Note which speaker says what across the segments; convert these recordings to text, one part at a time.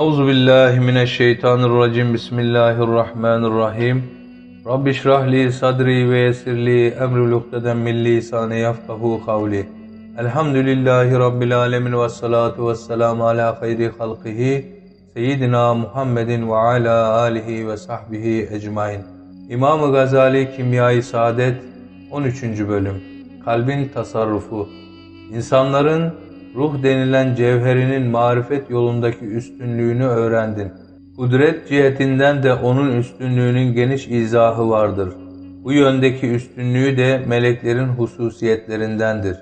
Speaker 1: Euzu billahi mineşşeytanirracim. Bismillahirrahmanirrahim. Rabbi şrah li sadri ve yessir li emri lukdeden min lisani yefkahu kavli. Elhamdülillahi rabbil alamin ve salatu vesselamu ala hayri halkihi seyyidina Muhammedin ve ala alihi ve sahbihi ecmain. İmam-ı Gazali Kimyayı Saadet 13. bölüm. Kalbin tasarrufu. İnsanların ruh denilen cevherinin marifet yolundaki üstünlüğünü öğrendin. Kudret cihetinden de onun üstünlüğünün geniş izahı vardır. Bu yöndeki üstünlüğü de meleklerin hususiyetlerindendir.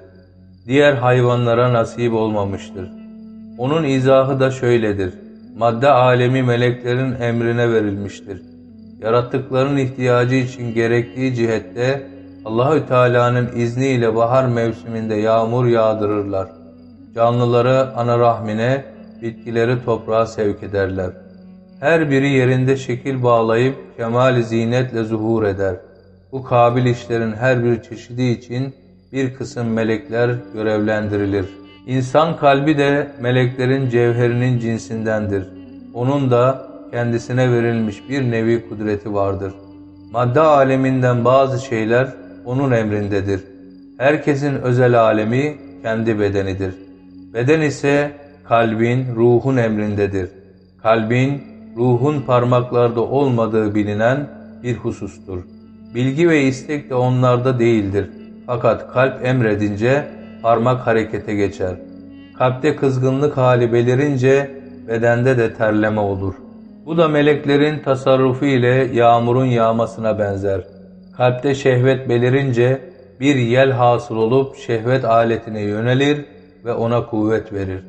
Speaker 1: Diğer hayvanlara nasip olmamıştır. Onun izahı da şöyledir. Madde alemi meleklerin emrine verilmiştir. Yarattıkların ihtiyacı için gerektiği cihette Allahü Teala'nın izniyle bahar mevsiminde yağmur yağdırırlar. Canlıları ana rahmine, bitkileri toprağa sevk ederler. Her biri yerinde şekil bağlayıp kemal zinetle zuhur eder. Bu kabil işlerin her bir çeşidi için bir kısım melekler görevlendirilir. İnsan kalbi de meleklerin cevherinin cinsindendir. Onun da kendisine verilmiş bir nevi kudreti vardır. Madde aleminden bazı şeyler onun emrindedir. Herkesin özel alemi kendi bedenidir. Beden ise kalbin, ruhun emrindedir. Kalbin, ruhun parmaklarda olmadığı bilinen bir husustur. Bilgi ve istek de onlarda değildir. Fakat kalp emredince parmak harekete geçer. Kalpte kızgınlık hali belirince bedende de terleme olur. Bu da meleklerin tasarrufu ile yağmurun yağmasına benzer. Kalpte şehvet belirince bir yel hasıl olup şehvet aletine yönelir ve ona kuvvet verir.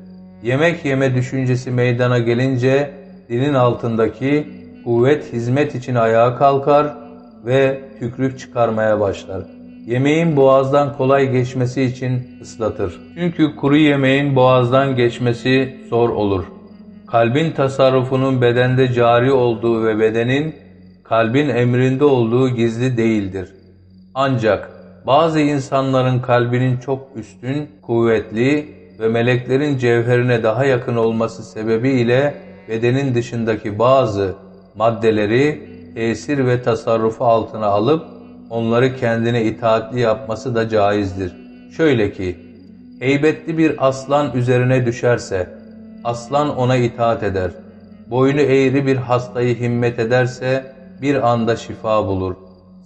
Speaker 1: Yemek yeme düşüncesi meydana gelince dilin altındaki kuvvet hizmet için ayağa kalkar ve tükrük çıkarmaya başlar. Yemeğin boğazdan kolay geçmesi için ıslatır. Çünkü kuru yemeğin boğazdan geçmesi zor olur. Kalbin tasarrufunun bedende cari olduğu ve bedenin kalbin emrinde olduğu gizli değildir. Ancak bazı insanların kalbinin çok üstün, kuvvetli ve meleklerin cevherine daha yakın olması sebebiyle bedenin dışındaki bazı maddeleri tesir ve tasarrufu altına alıp onları kendine itaatli yapması da caizdir. Şöyle ki, heybetli bir aslan üzerine düşerse, aslan ona itaat eder. Boynu eğri bir hastayı himmet ederse bir anda şifa bulur.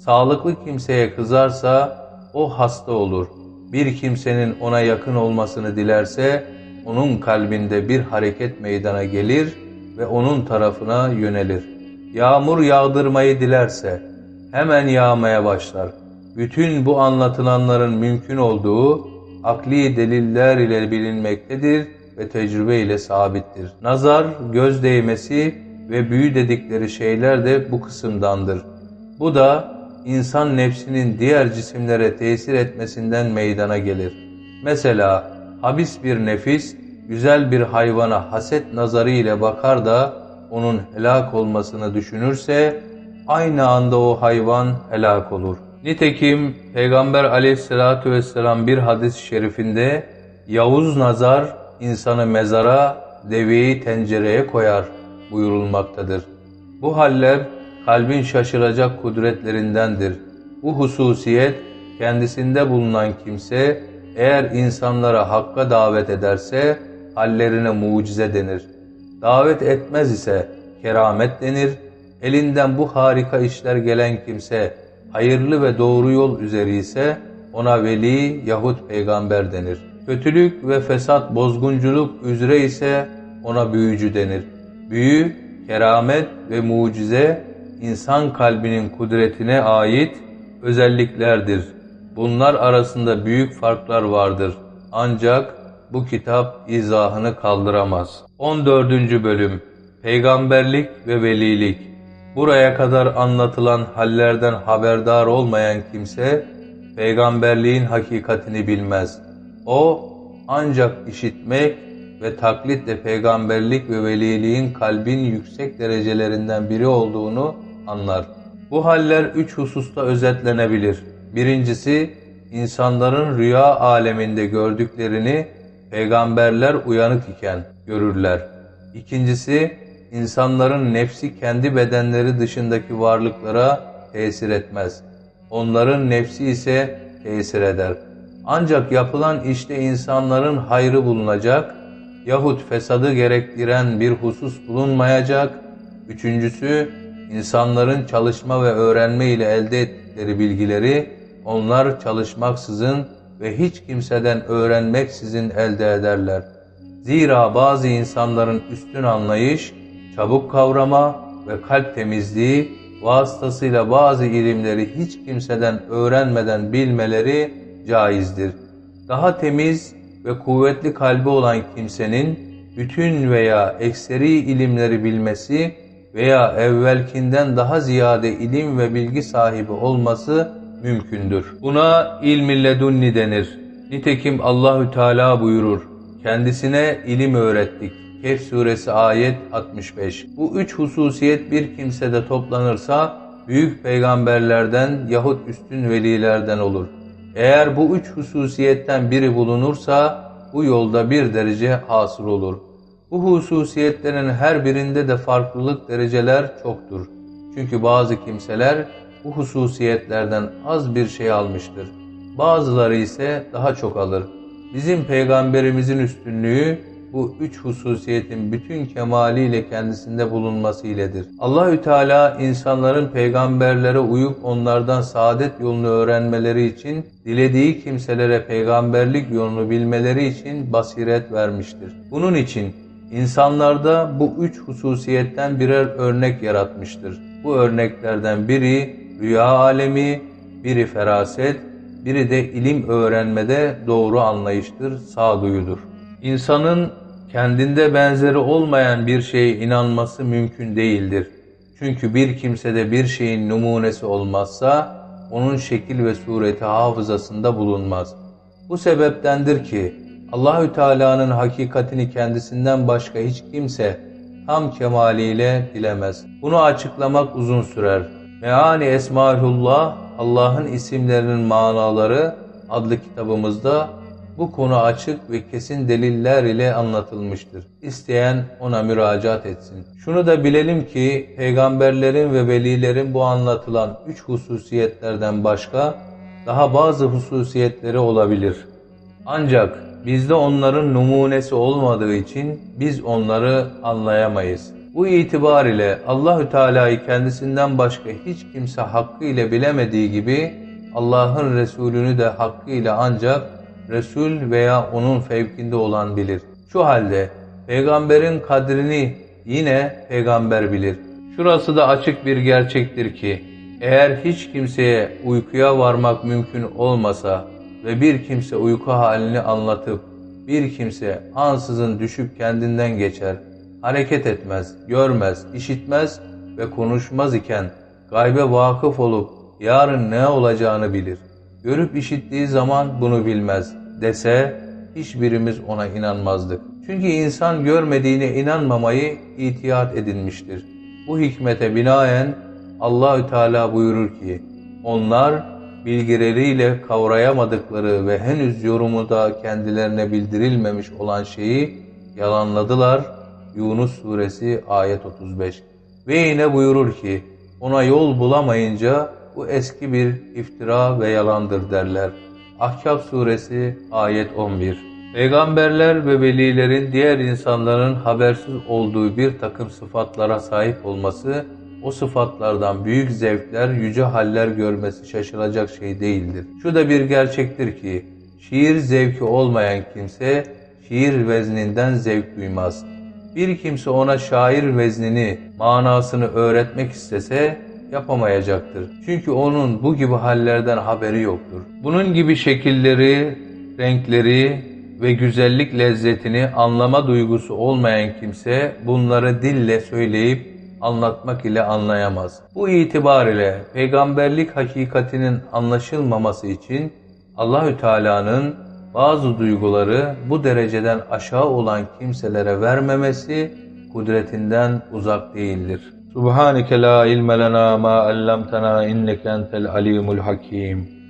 Speaker 1: Sağlıklı kimseye kızarsa o hasta olur. Bir kimsenin ona yakın olmasını dilerse onun kalbinde bir hareket meydana gelir ve onun tarafına yönelir. Yağmur yağdırmayı dilerse hemen yağmaya başlar. Bütün bu anlatılanların mümkün olduğu akli deliller ile bilinmektedir ve tecrübe ile sabittir. Nazar, göz değmesi ve büyü dedikleri şeyler de bu kısımdandır. Bu da insan nefsinin diğer cisimlere tesir etmesinden meydana gelir. Mesela habis bir nefis güzel bir hayvana haset nazarı ile bakar da onun helak olmasını düşünürse aynı anda o hayvan helak olur. Nitekim Peygamber aleyhissalatü vesselam bir hadis-i şerifinde Yavuz nazar insanı mezara, deveyi tencereye koyar buyurulmaktadır. Bu haller kalbin şaşıracak kudretlerindendir. Bu hususiyet kendisinde bulunan kimse eğer insanlara hakka davet ederse hallerine mucize denir. Davet etmez ise keramet denir. Elinden bu harika işler gelen kimse hayırlı ve doğru yol üzeri ise ona veli yahut peygamber denir. Kötülük ve fesat bozgunculuk üzere ise ona büyücü denir. Büyü, keramet ve mucize insan kalbinin kudretine ait özelliklerdir. Bunlar arasında büyük farklar vardır. Ancak bu kitap izahını kaldıramaz. 14. Bölüm Peygamberlik ve Velilik Buraya kadar anlatılan hallerden haberdar olmayan kimse, peygamberliğin hakikatini bilmez. O, ancak işitmek ve taklitle peygamberlik ve veliliğin kalbin yüksek derecelerinden biri olduğunu anlar. Bu haller üç hususta özetlenebilir. Birincisi, insanların rüya aleminde gördüklerini peygamberler uyanık iken görürler. İkincisi, insanların nefsi kendi bedenleri dışındaki varlıklara tesir etmez. Onların nefsi ise tesir eder. Ancak yapılan işte insanların hayrı bulunacak yahut fesadı gerektiren bir husus bulunmayacak. Üçüncüsü, insanların çalışma ve öğrenme ile elde ettikleri bilgileri onlar çalışmaksızın ve hiç kimseden öğrenmeksizin elde ederler. Zira bazı insanların üstün anlayış, çabuk kavrama ve kalp temizliği vasıtasıyla bazı ilimleri hiç kimseden öğrenmeden bilmeleri caizdir. Daha temiz ve kuvvetli kalbi olan kimsenin bütün veya ekseri ilimleri bilmesi veya evvelkinden daha ziyade ilim ve bilgi sahibi olması mümkündür. Buna ilmi ledunni denir. Nitekim Allahü Teala buyurur. Kendisine ilim öğrettik. Kehf suresi ayet 65. Bu üç hususiyet bir kimsede toplanırsa büyük peygamberlerden yahut üstün velilerden olur. Eğer bu üç hususiyetten biri bulunursa bu yolda bir derece hasıl olur. Bu hususiyetlerin her birinde de farklılık dereceler çoktur. Çünkü bazı kimseler bu hususiyetlerden az bir şey almıştır. Bazıları ise daha çok alır. Bizim peygamberimizin üstünlüğü bu üç hususiyetin bütün kemaliyle kendisinde bulunması iledir. Allahü Teala insanların peygamberlere uyup onlardan saadet yolunu öğrenmeleri için dilediği kimselere peygamberlik yolunu bilmeleri için basiret vermiştir. Bunun için insanlarda bu üç hususiyetten birer örnek yaratmıştır. Bu örneklerden biri rüya alemi, biri feraset, biri de ilim öğrenmede doğru anlayıştır, sağduyudur. İnsanın kendinde benzeri olmayan bir şeye inanması mümkün değildir. Çünkü bir kimsede bir şeyin numunesi olmazsa onun şekil ve sureti hafızasında bulunmaz. Bu sebeptendir ki Allahü Teala'nın hakikatini kendisinden başka hiç kimse tam kemaliyle bilemez. Bunu açıklamak uzun sürer. Meani Esmaullah Allah'ın isimlerinin manaları adlı kitabımızda bu konu açık ve kesin deliller ile anlatılmıştır. İsteyen ona müracaat etsin. Şunu da bilelim ki peygamberlerin ve velilerin bu anlatılan üç hususiyetlerden başka daha bazı hususiyetleri olabilir. Ancak bizde onların numunesi olmadığı için biz onları anlayamayız. Bu itibar ile Allahü Teala'yı kendisinden başka hiç kimse hakkı ile bilemediği gibi Allah'ın Resulünü de hakkı ile ancak Resul veya onun fevkinde olan bilir. Şu halde peygamberin kadrini yine peygamber bilir. Şurası da açık bir gerçektir ki eğer hiç kimseye uykuya varmak mümkün olmasa ve bir kimse uyku halini anlatıp bir kimse ansızın düşüp kendinden geçer, hareket etmez, görmez, işitmez ve konuşmaz iken gaybe vakıf olup yarın ne olacağını bilir. Görüp işittiği zaman bunu bilmez dese hiçbirimiz ona inanmazdık. Çünkü insan görmediğine inanmamayı itiyat edinmiştir. Bu hikmete binaen Allahü Teala buyurur ki onlar bilgileriyle kavrayamadıkları ve henüz yorumu da kendilerine bildirilmemiş olan şeyi yalanladılar. Yunus suresi ayet 35. Ve yine buyurur ki ona yol bulamayınca bu eski bir iftira ve yalandır derler. Ahkaf suresi ayet 11. Peygamberler ve velilerin diğer insanların habersiz olduğu bir takım sıfatlara sahip olması, o sıfatlardan büyük zevkler, yüce haller görmesi şaşılacak şey değildir. Şu da bir gerçektir ki, şiir zevki olmayan kimse, şiir vezninden zevk duymaz. Bir kimse ona şair veznini, manasını öğretmek istese, yapamayacaktır. Çünkü onun bu gibi hallerden haberi yoktur. Bunun gibi şekilleri, renkleri ve güzellik lezzetini anlama duygusu olmayan kimse bunları dille söyleyip anlatmak ile anlayamaz. Bu itibar ile peygamberlik hakikatinin anlaşılmaması için Allahü Teala'nın bazı duyguları bu dereceden aşağı olan kimselere vermemesi kudretinden uzak değildir. Subhaneke la ilme lena ma allamtana inneke entel alimul hakim.